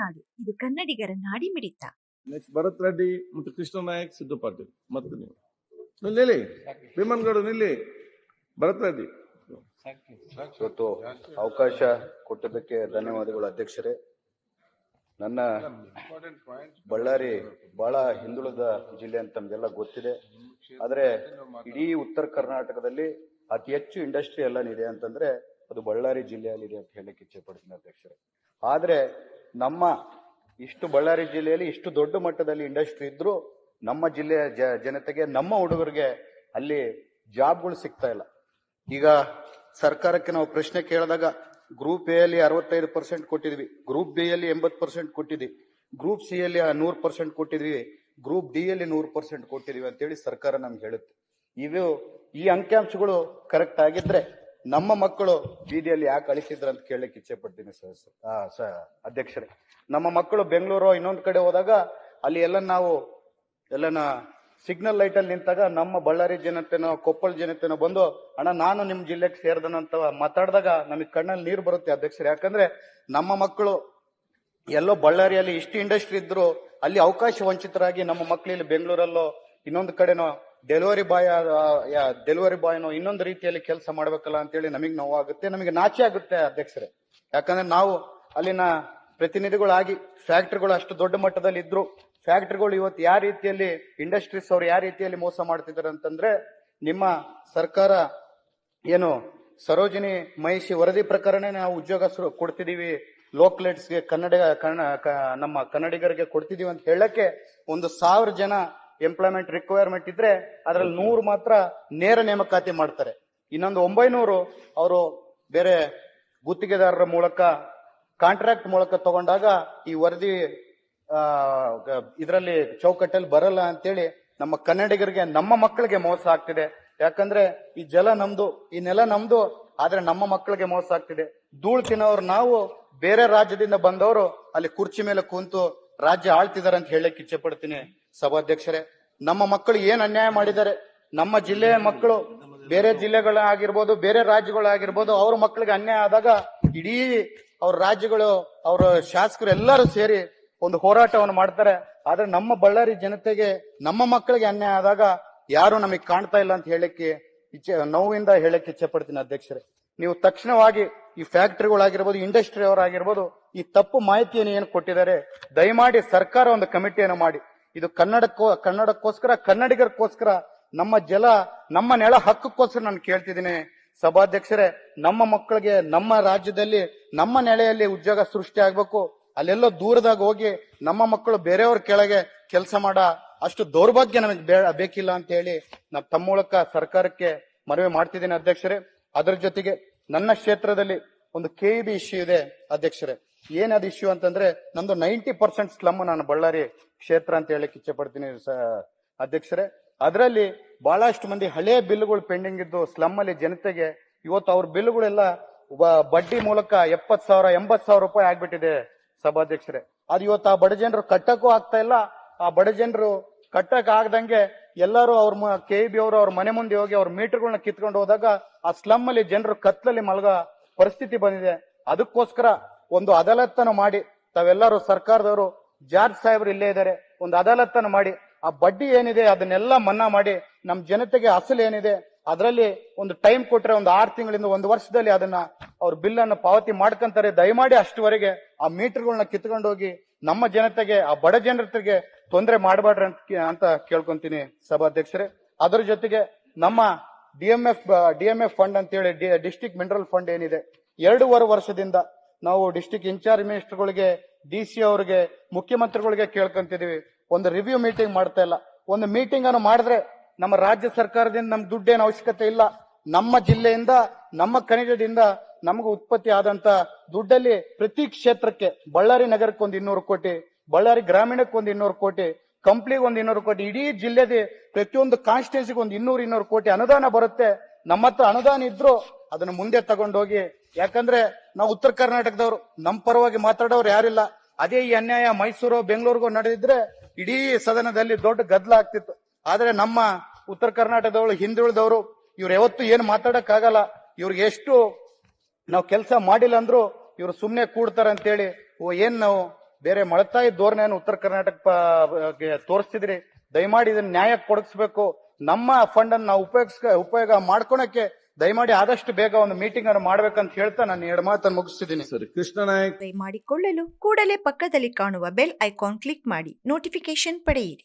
ನಾಡು ಇದು ಕನ್ನಡಿಗರ ನಾಡಿ ಮಿಡಿತ ನೆಕ್ಸ್ಟ್ ಭರತ್ ರೆಡ್ಡಿ ಮತ್ತು ಕೃಷ್ಣ ನಾಯಕ್ ಸಿದ್ದು ಪಾಟೀಲ್. ಮತ್ತೆ ನೀವು. ನಿಲ್ಲಿ ಭೀಮನ್ಗೌಡ ನಿಲ್ಲಿ ಭರತ್ ರೆಡ್ಡಿ. ಇವತ್ತು ಅವಕಾಶ ಕೊಟ್ಟಿದ್ದಕ್ಕೆ ಧನ್ಯವಾದಗಳು ಅಧ್ಯಕ್ಷರೇ. ನನ್ನ ಬಳ್ಳಾರಿ ಬಹಳ ಹಿಂದುಳಿದ ಜಿಲ್ಲೆ ಅಂತ ನಮಗೆಲ್ಲ ಗೊತ್ತಿದೆ. ಆದ್ರೆ ಇಡೀ ಉತ್ತರ ಕರ್ನಾಟಕದಲ್ಲಿ ಅತಿ ಹೆಚ್ಚು ಇಂಡಸ್ಟ್ರಿ ಎಲ್ಲ ಇದೆ ಅಂತಂದ್ರೆ ಅದು ಬಳ್ಳಾರಿ ಜಿಲ್ಲೆಯಲ್ಲಿದೆ ಅಂತ ಹೇಳಕ್ಕೆ ಇಚ್ಛೆ ಪಡ್ತೀನಿ ಅಧ್ಯಕ್ಷರೇ. ಆದ್ರೆ ನಮ್ಮ ಇಷ್ಟು ಬಳ್ಳಾರಿ ಜಿಲ್ಲೆಯಲ್ಲಿ ಇಷ್ಟು ದೊಡ್ಡ ಮಟ್ಟದಲ್ಲಿ ಇಂಡಸ್ಟ್ರಿ ಇದ್ರು ನಮ್ಮ ಜಿಲ್ಲೆಯ ಜನತೆಗೆ, ನಮ್ಮ ಹುಡುಗರಿಗೆ ಅಲ್ಲಿ ಜಾಬ್ಗಳು ಸಿಗ್ತಾ ಇಲ್ಲ. ಈಗ ಸರ್ಕಾರಕ್ಕೆ ನಾವು ಪ್ರಶ್ನೆ ಕೇಳಿದಾಗ ಗ್ರೂಪ್ ಎ ಅಲ್ಲಿ ಅರವತ್ತೈದು ಪರ್ಸೆಂಟ್ ಕೊಟ್ಟಿದ್ವಿ ಗ್ರೂಪ್ ಬಿ ಅಲ್ಲಿ ಎಂಬತ್ತು ಪರ್ಸೆಂಟ್ ಕೊಟ್ಟಿದ್ವಿ ಗ್ರೂಪ್ ಸಿ ಅಲ್ಲಿ ನೂರು ಪರ್ಸೆಂಟ್ ಕೊಟ್ಟಿದ್ವಿ ಗ್ರೂಪ್ ಡಿ ಅಲ್ಲಿ ನೂರು ಪರ್ಸೆಂಟ್ ಕೊಟ್ಟಿದ್ವಿ ಅಂತೇಳಿ ಸರ್ಕಾರ ನಮ್ಗೆ ಹೇಳುತ್ತೆ. ಇವು ಈ ಅಂಕಿಅಂಶಗಳು ಕರೆಕ್ಟ್ ಆಗಿದ್ರೆ ನಮ್ಮ ಮಕ್ಕಳು ಬೀದಿಯಲ್ಲಿ ಯಾಕೆ ಅಳಿಸಿದ್ರ ಅಂತ ಕೇಳಲಿಕ್ಕೆ ಇಚ್ಛೆ ಪಡ್ತೀನಿ ಸರ್ ಅಧ್ಯಕ್ಷರೇ. ನಮ್ಮ ಮಕ್ಕಳು ಬೆಂಗಳೂರು ಇನ್ನೊಂದು ಕಡೆ ಹೋದಾಗ ಅಲ್ಲಿ ಎಲ್ಲ ನಾವು ಎಲ್ಲನ ಸಿಗ್ನಲ್ ಲೈಟ್ ಅಲ್ಲಿ ನಿಂತಾಗ ನಮ್ಮ ಬಳ್ಳಾರಿ ಜನತೆನೋ, ಕೊಪ್ಪಳ ಜನತೆನೋ ಬಂದು, ಅಣ್ಣ, ನಾನು ನಿಮ್ ಜಿಲ್ಲೆಗೆ ಸೇರ್ದನಂತ ಮಾತಾಡಿದಾಗ ನಮಗೆ ಕಣ್ಣಲ್ಲಿ ನೀರು ಬರುತ್ತೆ ಅಧ್ಯಕ್ಷರು. ಯಾಕಂದ್ರೆ ನಮ್ಮ ಮಕ್ಕಳು ಎಲ್ಲೋ ಬಳ್ಳಾರಿಯಲ್ಲಿ ಇಷ್ಟು ಇಂಡಸ್ಟ್ರಿ ಇದ್ರು ಅಲ್ಲಿ ಅವಕಾಶ ವಂಚಿತರಾಗಿ ನಮ್ಮ ಮಕ್ಕಳು ಇಲ್ಲಿ ಬೆಂಗಳೂರಲ್ಲೋ ಇನ್ನೊಂದು ಕಡೆನೋ ಡೆಲಿವರಿ ಬಾಯ್ ಡೆಲಿವರಿ ಬಾಯ್ನೋ ಇನ್ನೊಂದು ರೀತಿಯಲ್ಲಿ ಕೆಲಸ ಮಾಡ್ಬೇಕಲ್ಲ ಅಂತೇಳಿ ನಮಗೆ ನೋವಾಗುತ್ತೆ, ನಮಗೆ ನಾಚೆ ಆಗುತ್ತೆ ಅಧ್ಯಕ್ಷರೇ. ಯಾಕಂದ್ರೆ ನಾವು ಅಲ್ಲಿನ ಪ್ರತಿನಿಧಿಗಳಾಗಿ ಫ್ಯಾಕ್ಟ್ರಿಗಳು ಅಷ್ಟು ದೊಡ್ಡ ಮಟ್ಟದಲ್ಲಿ ಇದ್ರು, ಫ್ಯಾಕ್ಟ್ರಿಗಳು ಇವತ್ತು ಯಾವ ರೀತಿಯಲ್ಲಿ ಇಂಡಸ್ಟ್ರೀಸ್ ಅವ್ರು ಯಾವ ರೀತಿಯಲ್ಲಿ ಮೋಸ ಮಾಡ್ತಿದ್ದಾರೆ ಅಂತಂದ್ರೆ ನಿಮ್ಮ ಸರ್ಕಾರ ಏನು ಸರೋಜಿನಿ ಮಹಿಷಿ ವರದಿ ಪ್ರಕಾರನೇ ನಾವು ಉದ್ಯೋಗ ಕೊಡ್ತಿದೀವಿ ಲೋಕ್ಲೆಟ್ಸ್ಗೆ ಕನ್ನಡ ನಮ್ಮ ಕನ್ನಡಿಗರಿಗೆ ಕೊಡ್ತಿದೀವಿ ಅಂತ ಹೇಳಕ್ಕೆ ಒಂದು ಸಾವಿರ ಜನ ಎಂಪ್ಲಾಯ್ಮೆಂಟ್ ರಿಕ್ವೈರ್ಮೆಂಟ್ ಇದ್ರೆ ಅದರಲ್ಲಿ ನೂರು ಮಾತ್ರ ನೇರ ನೇಮಕಾತಿ ಮಾಡ್ತಾರೆ. ಇನ್ನೊಂದು ಒಂಬೈನೂರು ಅವರು ಬೇರೆ ಗುತ್ತಿಗೆದಾರರ ಮೂಲಕ ಕಾಂಟ್ರಾಕ್ಟ್ ಮೂಲಕ ತಗೊಂಡಾಗ ಈ ವರದಿ ಇದರಲ್ಲಿ ಚೌಕಟ್ಟಲ್ಲಿ ಬರಲ್ಲ ಅಂತೇಳಿ ನಮ್ಮ ಕನ್ನಡಿಗರಿಗೆ, ನಮ್ಮ ಮಕ್ಕಳಿಗೆ ಮೋಸ ಆಗ್ತಿದೆ. ಯಾಕಂದ್ರೆ ಈ ಜಲ ನಮ್ದು, ಈ ನೆಲ ನಮ್ದು, ಆದ್ರೆ ನಮ್ಮ ಮಕ್ಕಳಿಗೆ ಮೋಸ ಆಗ್ತಿದೆ. ಧೂಳು ತಿನ್ನೋರು ನಾವು, ಬೇರೆ ರಾಜ್ಯದಿಂದ ಬಂದವರು ಅಲ್ಲಿ ಕುರ್ಚಿ ಮೇಲೆ ಕೂತು ರಾಜ್ಯ ಆಳ್ತಿದಾರೆ ಅಂತ ಹೇಳಕ್ ಇಚ್ಛೆ ಪಡ್ತೀನಿ. ಸಭಾಧ್ಯಕ್ಷರೇ, ನಮ್ಮ ಮಕ್ಕಳು ಏನ್ ಅನ್ಯಾಯ ಮಾಡಿದ್ದಾರೆ? ನಮ್ಮ ಜಿಲ್ಲೆಯ ಮಕ್ಕಳು ಬೇರೆ ಜಿಲ್ಲೆಗಳಾಗಿರ್ಬೋದು, ಬೇರೆ ರಾಜ್ಯಗಳಾಗಿರ್ಬೋದು, ಅವ್ರ ಮಕ್ಕಳಿಗೆ ಅನ್ಯಾಯ ಆದಾಗ ಇಡೀ ಅವ್ರ ರಾಜ್ಯಗಳು, ಅವ್ರ ಶಾಸಕರು ಎಲ್ಲರೂ ಸೇರಿ ಒಂದು ಹೋರಾಟವನ್ನು ಮಾಡ್ತಾರೆ. ಆದ್ರೆ ನಮ್ಮ ಬಳ್ಳಾರಿ ಜನತೆಗೆ, ನಮ್ಮ ಮಕ್ಕಳಿಗೆ ಅನ್ಯಾಯ ಆದಾಗ ಯಾರು ನಮಗೆ ಕಾಣ್ತಾ ಇಲ್ಲ ಅಂತ ಹೇಳಕ್ಕೆ ಇಚ್ಛೆ, ನೋವಿಂದ ಹೇಳಕ್ಕೆ ಇಚ್ಛೆ ಪಡ್ತೀನಿ ಅಧ್ಯಕ್ಷರೇ. ನೀವು ತಕ್ಷಣವಾಗಿ ಈ ಫ್ಯಾಕ್ಟ್ರಿಗಳಾಗಿರ್ಬೋದು ಇಂಡಸ್ಟ್ರಿ ಅವರಾಗಿರ್ಬೋದು ಈ ತಪ್ಪು ಮಾಹಿತಿಯನ್ನು ಏನು ಕೊಟ್ಟಿದ್ದಾರೆ, ದಯಮಾಡಿ ಸರ್ಕಾರ ಒಂದು ಕಮಿಟಿಯನ್ನು ಮಾಡಿ. ಇದು ಕನ್ನಡಕ್ಕೋ, ಕನ್ನಡಕ್ಕೋಸ್ಕರ, ಕನ್ನಡಿಗರಿಗೋಸ್ಕರ ನಮ್ಮ ಜಲ, ನಮ್ಮ ನೆಲ ಹಕ್ಕಕ್ಕೋಸ್ಕರ ನಾನು ಕೇಳ್ತಿದ್ದೀನಿ. ಸಭಾಧ್ಯಕ್ಷರೇ, ನಮ್ಮ ಮಕ್ಕಳಿಗೆ, ನಮ್ಮ ರಾಜ್ಯದಲ್ಲಿ, ನಮ್ಮ ನೆಲೆಯಲ್ಲಿ ಉದ್ಯೋಗ ಸೃಷ್ಟಿ ಆಗ್ಬೇಕು. ಅಲ್ಲೆಲ್ಲೋ ದೂರದಾಗ ಹೋಗಿ ನಮ್ಮ ಮಕ್ಕಳು ಬೇರೆಯವ್ರ ಕೆಳಗೆ ಕೆಲಸ ಮಾಡ. ಅಷ್ಟು ದೌರ್ಭಾಗ್ಯ ನಮಗೆ ಬೇಕಿಲ್ಲ ಅಂತ ಹೇಳಿ ನಾ ತಮ್ಮ ಮೂಲಕ ಸರ್ಕಾರಕ್ಕೆ ಮನವಿ ಮಾಡ್ತಿದ್ದೀನಿ ಅಧ್ಯಕ್ಷರೇ. ಅದರ ಜೊತೆಗೆ ನನ್ನ ಕ್ಷೇತ್ರದಲ್ಲಿ ಒಂದು ಕೆ ಬಿ ಇಶ್ಯೂ ಇದೆ, ಅಧ್ಯಕ್ಷರೇ. ಏನದು ಇಶ್ಯೂ ಅಂತಂದ್ರೆ, ನಂದು ನೈಂಟಿ ಪರ್ಸೆಂಟ್ ಸ್ಲಮ್ ನಾನು ಬಳ್ಳಾರಿ ಕ್ಷೇತ್ರ ಅಂತ ಹೇಳಕ್ ಇಚ್ಛೆ ಪಡ್ತೀನಿ ಅಧ್ಯಕ್ಷರೇ. ಅದರಲ್ಲಿ ಬಹಳಷ್ಟು ಮಂದಿ ಹಳೆಯ ಬಿಲ್ಗಳು ಪೆಂಡಿಂಗ್ ಇದ್ದು ಸ್ಲಮ್ ಅಲ್ಲಿ ಜನತೆಗೆ ಇವತ್ತು ಅವ್ರ ಬಿಲ್ಗಳೆಲ್ಲ ಬಡ್ಡಿ ಮೂಲಕ ಎಪ್ಪತ್ ಸಾವಿರ ಎಂಬತ್ ಸಾವಿರ ರೂಪಾಯಿ ಆಗ್ಬಿಟ್ಟಿದೆ ಸಭಾಧ್ಯಕ್ಷರೇ. ಅದು ಇವತ್ತು ಆ ಬಡ ಜನರು ಕಟ್ಟಕ್ಕೂ ಆಗ್ತಾ ಇಲ್ಲ. ಆ ಬಡ ಜನರು ಕಟ್ಟಕ್ ಆಗದಂಗೆ ಎಲ್ಲರೂ ಅವ್ರ ಕೆ ಬಿ ಅವರು ಅವ್ರ ಮನೆ ಮುಂದೆ ಹೋಗಿ ಅವ್ರ ಮೀಟರ್ಗಳನ್ನ ಕಿತ್ಕೊಂಡು ಹೋದಾಗ ಆ ಸ್ಲಮ್ ಅಲ್ಲಿ ಜನರು ಕತ್ಲಲ್ಲಿ ಮಲಗ ಪರಿಸ್ಥಿತಿ ಬಂದಿದೆ. ಅದಕ್ಕೋಸ್ಕರ ಒಂದು ಅದಾಲತ್ತನ್ನು ಮಾಡಿ ತಾವೆಲ್ಲರೂ ಸರ್ಕಾರದವರು ಜಾರ್ಜ್ ಸಾಹೇಬ್ರು ಇಲ್ಲೇ ಇದ್ದಾರೆ. ಒಂದು ಅದಾಲತ್ತನ್ನು ಮಾಡಿ, ಆ ಬಡ್ಡಿ ಏನಿದೆ ಅದನ್ನೆಲ್ಲ ಮನ್ನಾ ಮಾಡಿ ನಮ್ಮ ಜನತೆಗೆ ಅಸಲು ಏನಿದೆ, ಅದರಲ್ಲಿ ಒಂದು ಟೈಮ್ ಕೊಟ್ಟರೆ ಒಂದು ಆರು ತಿಂಗಳಿಂದ ಒಂದು ವರ್ಷದಲ್ಲಿ ಅದನ್ನ ಅವ್ರ ಬಿಲ್ ಅನ್ನು ಪಾವತಿ ಮಾಡ್ಕೊಂತಾರೆ. ದಯಮಾಡಿ ಅಷ್ಟುವರೆಗೆ ಆ ಮೀಟರ್ಗಳನ್ನ ಕಿತ್ಕೊಂಡು ಹೋಗಿ ನಮ್ಮ ಜನತೆಗೆ, ಆ ಬಡ ಜನತೆಗೆ ತೊಂದರೆ ಮಾಡಬೇಡ್ರಿ ಅಂತ ಕೇಳ್ಕೊಂತೀನಿ ಸಭಾಧ್ಯಕ್ಷರೇ. ಅದರ ಜೊತೆಗೆ ನಮ್ಮ ಡಿಎಂಎಫ್ ಎಫ್ ಫಂಡ್ ಅಂತೇಳಿ ಡಿಸ್ಟಿಕ್ ಮಿನರಲ್ ಫಂಡ್ ಏನಿದೆ, ಎರಡೂವರೆ ವರ್ಷದಿಂದ ನಾವು ಡಿಸ್ಟಿಕ್ ಇನ್ಚಾರ್ಜ್ ಮಿನಿಸ್ಟರ್ಗಳಿಗೆ ಡಿ ಸಿ ಅವರಿಗೆ, ಮುಖ್ಯಮಂತ್ರಿಗಳಿಗೆ ಕೇಳ್ಕೊಂತಿದೀವಿ. ಒಂದು ರಿವ್ಯೂ ಮೀಟಿಂಗ್ ಮಾಡ್ತಾ ಇಲ್ಲ. ಒಂದು ಮೀಟಿಂಗ್ ಅನ್ನು ಮಾಡಿದ್ರೆ ನಮ್ಮ ರಾಜ್ಯ ಸರ್ಕಾರದಿಂದ ನಮ್ಗೆ ದುಡ್ಡೇನು ಅವಶ್ಯಕತೆ ಇಲ್ಲ. ನಮ್ಮ ಜಿಲ್ಲೆಯಿಂದ, ನಮ್ಮ ಖನಿಜದಿಂದ ನಮಗೆ ಉತ್ಪತ್ತಿ ಆದಂತ ದುಡ್ಡಲ್ಲಿ ಪ್ರತಿ ಕ್ಷೇತ್ರಕ್ಕೆ, ಬಳ್ಳಾರಿ ನಗರಕ್ಕೆ ಒಂದು ಇನ್ನೂರು ಕೋಟಿ, ಬಳ್ಳಾರಿ ಗ್ರಾಮೀಣಕ್ಕೆ ಒಂದು ಇನ್ನೂರು ಕೋಟಿ, ಕಂಪ್ಲಿಗೆ ಒಂದು ಇನ್ನೂರು ಕೋಟಿ, ಇಡೀ ಜಿಲ್ಲೆದೆ ಪ್ರತಿಯೊಂದು ಕಾನ್ಸ್ಟಿಟ್ಯೂನ್ಸಿಗೆ ಒಂದು ಇನ್ನೂರು ಇನ್ನೂರು ಕೋಟಿ ಅನುದಾನ ಬರುತ್ತೆ. ನಮ್ಮ ಹತ್ರ ಅನುದಾನ ಇದ್ರು ಅದನ್ನು ಮುಂದೆ ತಗೊಂಡೋಗಿ. ಯಾಕಂದ್ರೆ ನಾವು ಉತ್ತರ ಕರ್ನಾಟಕದವರು ನಮ್ಮ ಪರವಾಗಿ ಮಾತಾಡೋರು ಯಾರಿಲ್ಲ. ಅದೇ ಈ ಅನ್ಯಾಯ ಮೈಸೂರು, ಬೆಂಗಳೂರಿಗೂ ನಡೆದಿದ್ರೆ ಇಡೀ ಸದನದಲ್ಲಿ ದೊಡ್ಡ ಗದ್ದಲ ಆಗ್ತಿತ್ತು. ಆದ್ರೆ ನಮ್ಮ ಉತ್ತರ ಕರ್ನಾಟಕದವಳು ಹಿಂದುಳಿದವರು, ಇವ್ರು ಯಾವತ್ತು ಏನು ಮಾತಾಡಕ್ ಆಗಲ್ಲ ಇವ್ರಿಗೆ ಎಷ್ಟು ನಾವು ಕೆಲಸ ಮಾಡಿಲ್ಲ ಅಂದ್ರು ಇವ್ರು ಸುಮ್ಮನೆ ಕೂಡ್ತಾರೆ ಅಂತೇಳಿ, ಓ, ಏನ್ ನಾವು ಬೇರೆ ಮಳತಾಯಿ ಧೋರಣೆಯನ್ನು ಉತ್ತರ ಕರ್ನಾಟಕ ತೋರಿಸ್ತಿದ್ರಿ. ದಯಮಾಡಿ ಇದನ್ನ ನ್ಯಾಯಕ್ಕೆ ಕೊಡಿಸ್ಬೇಕು ನಮ್ಮ ಫಂಡ್ ಅನ್ನು ನಾವು ಉಪಯೋಗಿಸ್ ಉಪಯೋಗ ಮಾಡ್ಕೊಳಕ್ಕೆ ದಯಮಾಡಿ ಆದಷ್ಟು ಬೇಗ ಒಂದು ಮೀಟಿಂಗ್ ಅನ್ನು ಮಾಡ್ಬೇಕಂತ ಹೇಳ್ತಾ ನಾನು ಎರಡು ಮಾತನ್ನು ಮುಗಿಸ್ತಿದ್ದೀನಿ. ಸರಿ ಕೃಷ್ಣ ನಾಯಕ್. ಮಾಡಿಕೊಳ್ಳಲು ಕೂಡಲೇ ಪಕ್ಕದಲ್ಲಿ ಕಾಣುವ ಬೆಲ್ ಐಕಾನ್ ಕ್ಲಿಕ್ ಮಾಡಿ ನೋಟಿಫಿಕೇಶನ್ ಪಡೆಯಿರಿ.